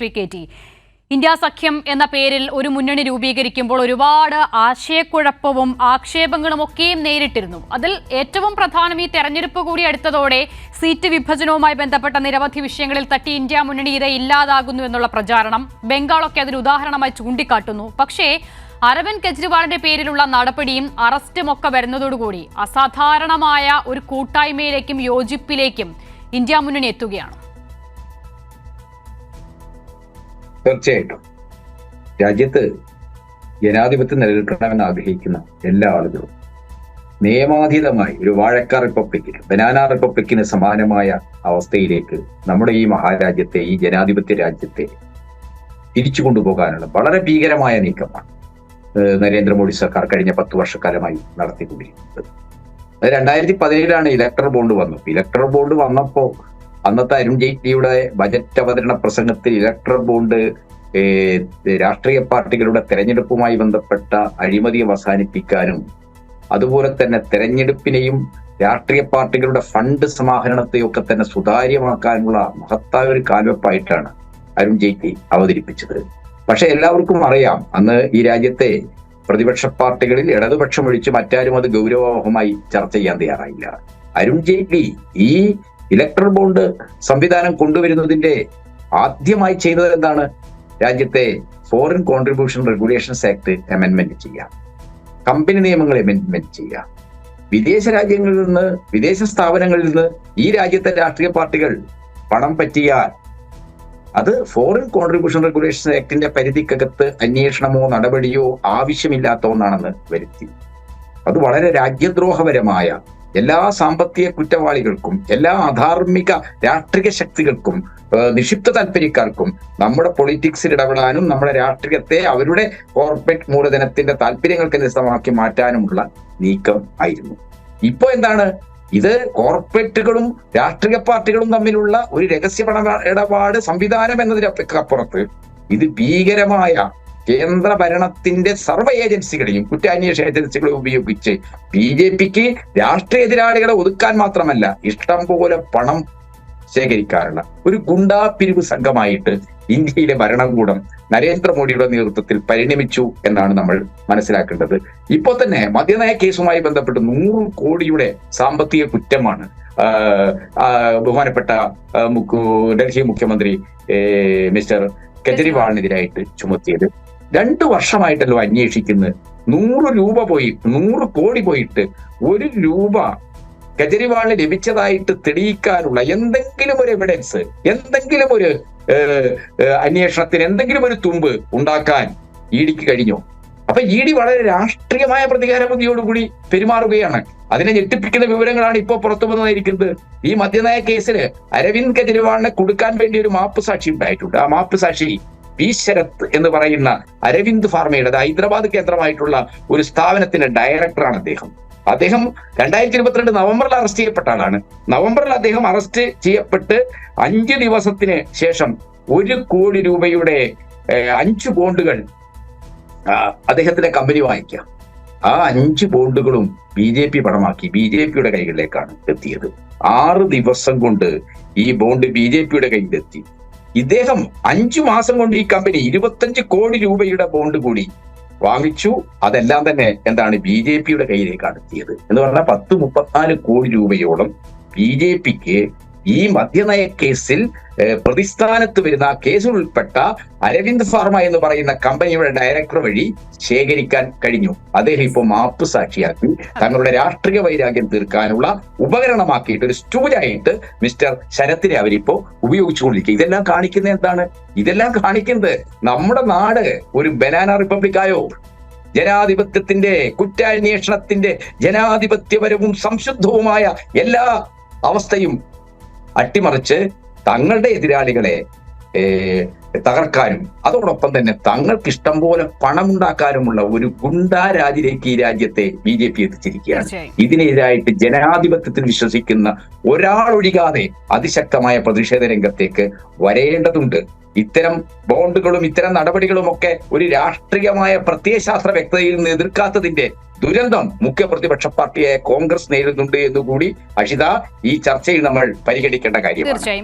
Shri K T. India സഖ്യം എന്ന പേരിൽ ഒരു മുന്നണി രൂപീകരിക്കുമ്പോൾ ഒരുപാട് ആശയക്കുഴപ്പവും ആക്ഷേപങ്ങളും ഒക്കെയും നേരിട്ടിരുന്നു. അതിൽ ഏറ്റവും പ്രധാനം ഈ തെരഞ്ഞെടുപ്പ് കൂടി അടുത്തതോടെ സീറ്റ് വിഭജനവുമായി ബന്ധപ്പെട്ട നിരവധി വിഷയങ്ങളിൽ തട്ടി ഇന്ത്യ മുന്നണി ഇത് ഇല്ലാതാകുന്നു എന്നുള്ള പ്രചാരണം ബംഗാളൊക്കെ അതിന് ഉദാഹരണമായി ചൂണ്ടിക്കാട്ടുന്നു. പക്ഷേ അരവിന്ദ് കെജ്രിവാളിന്റെ പേരിലുള്ള നടപടിയും അറസ്റ്റും ഒക്കെ വരുന്നതോടുകൂടി അസാധാരണമായ ഒരു കൂട്ടായ്മയിലേക്കും യോജിപ്പിലേക്കും ഇന്ത്യ മുന്നണി എത്തുകയാണ്. തീർച്ചയായിട്ടും. രാജ്യത്ത് ജനാധിപത്യം നിലനിൽക്കണമെന്ന് ആഗ്രഹിക്കുന്ന എല്ലാ ആളുകളും നിയമാതീതമായി ഒരു വാഴക്കാർ റിപ്പബ്ലിക്കിന് ബനാന റിപ്പബ്ലിക്കിന് സമാനമായ അവസ്ഥയിലേക്ക് നമ്മുടെ ഈ മഹാരാജ്യത്തെ ഈ ജനാധിപത്യ രാജ്യത്തെ തിരിച്ചു കൊണ്ടുപോകാനുള്ള വളരെ ഭീകരമായ നീക്കമാണ് നരേന്ദ്രമോദി സർക്കാർ കഴിഞ്ഞ പത്ത് വർഷക്കാലമായി നടത്തിക്കൊണ്ടിരിക്കുന്നത്. അത് രണ്ടായിരത്തി പതിനേഴിലാണ് ഇലക്ടർ ബോണ്ട് വന്നത്. ഇലക്ടർ ബോണ്ട് വന്നപ്പോ അന്നത്തെ അരുൺ ജെയ്റ്റ്ലിയുടെ ബജറ്റ് അവതരണ പ്രസംഗത്തിൽ ഇലക്ട്രൽ ബോണ്ട് രാഷ്ട്രീയ പാർട്ടികളുടെ തെരഞ്ഞെടുപ്പുമായി ബന്ധപ്പെട്ട അഴിമതി അവസാനിപ്പിക്കാനും അതുപോലെ തന്നെ തെരഞ്ഞെടുപ്പിനെയും രാഷ്ട്രീയ പാർട്ടികളുടെ ഫണ്ട് സമാഹരണത്തെയും ഒക്കെ തന്നെ സുതാര്യമാക്കാനുള്ള മഹത്തായ ഒരു കാൽവെപ്പായിട്ടാണ് അരുൺ ജെയ്റ്റ്ലി അവതരിപ്പിച്ചത്. പക്ഷെ എല്ലാവർക്കും അറിയാം അന്ന് ഈ രാജ്യത്തെ പ്രതിപക്ഷ പാർട്ടികളിൽ ഇടതുപക്ഷം ഒഴിച്ച് മറ്റാരും അത് ഗൗരവമായി ചർച്ച ചെയ്യാൻ തയ്യാറായില്ല. അരുൺ ജെയ്റ്റ്ലി ഈ ഇലക്ട്രൽ ബോണ്ട് സംവിധാനം കൊണ്ടുവരുന്നതിന്റെ ആദ്യമായി ചെയ്തത് എന്താണ്? രാജ്യത്തെ ഫോറിൻ കോൺട്രിബ്യൂഷൻ റെഗുലേഷൻസ് ആക്ട് അമെൻമെന്റ് ചെയ്യാം കമ്പനി നിയമങ്ങൾ അമെൻമെന്റ് ചെയ്യാം വിദേശ രാജ്യങ്ങളിൽ നിന്ന് വിദേശ സ്ഥാപനങ്ങളിൽ നിന്ന് ഈ രാജ്യത്തെ രാഷ്ട്രീയ പാർട്ടികൾ പണം പറ്റിയാൽ അത് ഫോറിൻ കോൺട്രിബ്യൂഷൻ റെഗുലേഷൻ ആക്ടിന്റെ പരിധിക്കകത്ത് അന്വേഷണമോ നടപടിയോ ആവശ്യമില്ലാത്ത ഒന്നാണെന്ന് വരുത്തി. അത് വളരെ രാജ്യദ്രോഹപരമായ എല്ലാ സാമ്പത്തിക കുറ്റവാളികൾക്കും എല്ലാ അധാർമിക രാഷ്ട്രീയ ശക്തികൾക്കും നിക്ഷിപ്ത താല്പര്യക്കാർക്കും നമ്മുടെ പൊളിറ്റിക്സിൽ ഇടപെടാനും നമ്മുടെ രാഷ്ട്രീയത്തെ അവരുടെ കോർപ്പറേറ്റ് മൂലധനത്തിന്റെ താല്പര്യങ്ങൾക്ക് നിസ്സമാക്കി മാറ്റാനുമുള്ള നീക്കം ആയിരുന്നു. ഇപ്പൊ എന്താണ്? ഇത് കോർപ്പറേറ്റുകളും രാഷ്ട്രീയ പാർട്ടികളും തമ്മിലുള്ള ഒരു രഹസ്യ ഇടപാട് സംവിധാനം എന്നതിനപ്പുറത്ത് ഇത് ഭീകരമായ കേന്ദ്ര ഭരണത്തിന്റെ സർവ ഏജൻസികളെയും കുറ്റാന്വേഷണ ഏജൻസികളെ ഉപയോഗിച്ച് ബി ജെ പിക്ക് രാഷ്ട്രീയ എതിരാളികളെ ഒതുക്കാൻ മാത്രമല്ല ഇഷ്ടം പോലെ പണം ശേഖരിക്കാറുള്ള ഒരു ഗുണ്ടാ പിരിവ് സംഘമായിട്ട് ഇന്ത്യയിലെ ഭരണകൂടം നരേന്ദ്രമോദിയുടെ നേതൃത്വത്തിൽ പരിണമിച്ചു എന്നാണ് നമ്മൾ മനസ്സിലാക്കേണ്ടത്. ഇപ്പോൾ തന്നെ മദ്യനയ കേസുമായി ബന്ധപ്പെട്ട് നൂറ് കോടിയുടെ സാമ്പത്തിക കുറ്റമാണ് ബഹുമാനപ്പെട്ട ഡൽഹി മുഖ്യമന്ത്രി മിസ്റ്റർ കെജ്രിവാളിനെതിരായിട്ട് ചുമത്തിയത്. രണ്ടു വർഷമായിട്ടല്ലോ അന്വേഷിക്കുന്നത് നൂറ് രൂപ പോയി നൂറ് കോടി പോയിട്ട് ഒരു രൂപ കെജ്രിവാളിന് ലഭിച്ചതായിട്ട് തെളിയിക്കാനുള്ള എന്തെങ്കിലും ഒരു എവിഡൻസ് എന്തെങ്കിലും ഒരു അന്വേഷണത്തിന് എന്തെങ്കിലും ഒരു തുമ്പ് ഉണ്ടാക്കാൻ ഇ ഡിക്ക് കഴിഞ്ഞു. അപ്പൊ ഇ ഡി വളരെ രാഷ്ട്രീയമായ പ്രതികാരബുദ്ധിയോടുകൂടി പെരുമാറുകയാണ്. അതിനെ ഞെട്ടിപ്പിക്കുന്ന വിവരങ്ങളാണ് ഇപ്പോൾ പുറത്തു വന്നിരിക്കുന്നത്. ഈ മദ്യനയ കേസിൽ അരവിന്ദ് കെജ്രിവാളിനെ കൊടുക്കാൻ വേണ്ടി ഒരു മാപ്പ് സാക്ഷി ഉണ്ടായിട്ടുണ്ട്. ആ മാപ്പ് സാക്ഷി പി ശരത് എന്ന് പറയുന്ന അരവിന്ദ് ഫാർമയുടെ ഹൈദരാബാദ് കേന്ദ്രമായിട്ടുള്ള ഒരു സ്ഥാപനത്തിന്റെ ഡയറക്ടറാണ് അദ്ദേഹം. അദ്ദേഹം രണ്ടായിരത്തി ഇരുപത്തിരണ്ട് നവംബറിൽ അറസ്റ്റ് ചെയ്യപ്പെട്ട ആളാണ്. നവംബറിൽ അദ്ദേഹം അറസ്റ്റ് ചെയ്യപ്പെട്ട് അഞ്ച് ദിവസത്തിന് ശേഷം ഒരു കോടി രൂപയുടെ അഞ്ച് ബോണ്ടുകൾ അദ്ദേഹത്തിന്റെ കമ്പനി വാങ്ങിക്കാം ആ അഞ്ച് ബോണ്ടുകളും ബി ജെ പി പണമാക്കി ബി ജെ പിയുടെ കൈകളിലേക്കാണ് എത്തിയത്. ആറ് ദിവസം കൊണ്ട് ഈ ബോണ്ട് ബി ജെ പിയുടെ കയ്യിലെത്തി. ഇദ്ദേഹം അഞ്ചു മാസം കൊണ്ട് ഈ കമ്പനി ഇരുപത്തഞ്ച് കോടി രൂപയുടെ ബോണ്ട് കൂടി വാങ്ങിച്ചു. അതെല്ലാം തന്നെ എന്താണ് ബി ജെ പിയുടെ കയ്യിലേക്കാണ് എത്തിയത്. എന്ന് പറഞ്ഞാൽ പത്ത് മുപ്പത്തിനാല് കോടി രൂപയോളം ബി ജെ പിക്ക് ഈ മദ്യനയ കേസിൽ പ്രതിസ്ഥാനത്ത് വരുന്ന കേസിൽ ഉൾപ്പെട്ട അരവിന്ദ് ഫാർമ എന്ന് പറയുന്ന കമ്പനിയുടെ ഡയറക്ടർ വഴി ശേഖരിക്കാൻ കഴിഞ്ഞു. അദ്ദേഹം ഇപ്പോൾ മാപ്പ് സാക്ഷിയാക്കി. തങ്ങളുടെ രാഷ്ട്രീയ വൈരാഗ്യം തീർക്കാനുള്ള ഉപകരണമാക്കിയിട്ട് ഒരു സ്റ്റൂലായിട്ട് മിസ്റ്റർ ശരത്തിനെ അവരിപ്പോ ഉപയോഗിച്ചുകൊണ്ടിരിക്കുക. ഇതെല്ലാം കാണിക്കുന്നത് എന്താണ്? ഇതെല്ലാം കാണിക്കുന്നത് നമ്മുടെ നാട് ഒരു ബനാന റിപ്പബ്ലിക്കായോ? ജനാധിപത്യത്തിന്റെ കുറ്റാന്വേഷണത്തിന്റെ ജനാധിപത്യപരവും സംശുദ്ധവുമായ എല്ലാ അവസ്ഥയും അട്ടിമറിച്ച് തങ്ങളുടെ എതിരാളികളെ തകർക്കാനും. അതോടൊപ്പം തന്നെ തങ്ങൾക്ക് ഇഷ്ടം പോലെ പണമുണ്ടാക്കാനുമുള്ള ഒരു ഗുണ്ടാരാജിലേക്ക് ഈ രാജ്യത്തെ ബി ജെ പി എത്തിച്ചിരിക്കുകയാണ്. ഇതിനെതിരായിട്ട് ജനാധിപത്യത്തിൽ വിശ്വസിക്കുന്ന ഒരാളൊഴികാതെ അതിശക്തമായ പ്രതിഷേധ രംഗത്തേക്ക് വരേണ്ടതുണ്ട്. ഇത്തരം ബോണ്ടുകളും ഇത്തരം നടപടികളും ഒക്കെ ഒരു രാഷ്ട്രീയമായ പ്രത്യയശാസ്ത്ര വ്യക്തതയിൽ നിന്ന് എതിർക്കാത്തതിന്റെ ദുരന്തം മുഖ്യ പ്രതിപക്ഷ പാർട്ടിയായ കോൺഗ്രസ് നേരിടുന്നുണ്ട് എന്നുകൂടി അഷിത ഈ ചർച്ചയിൽ നമ്മൾ പരിഗണിക്കേണ്ട കാര്യമാണ്.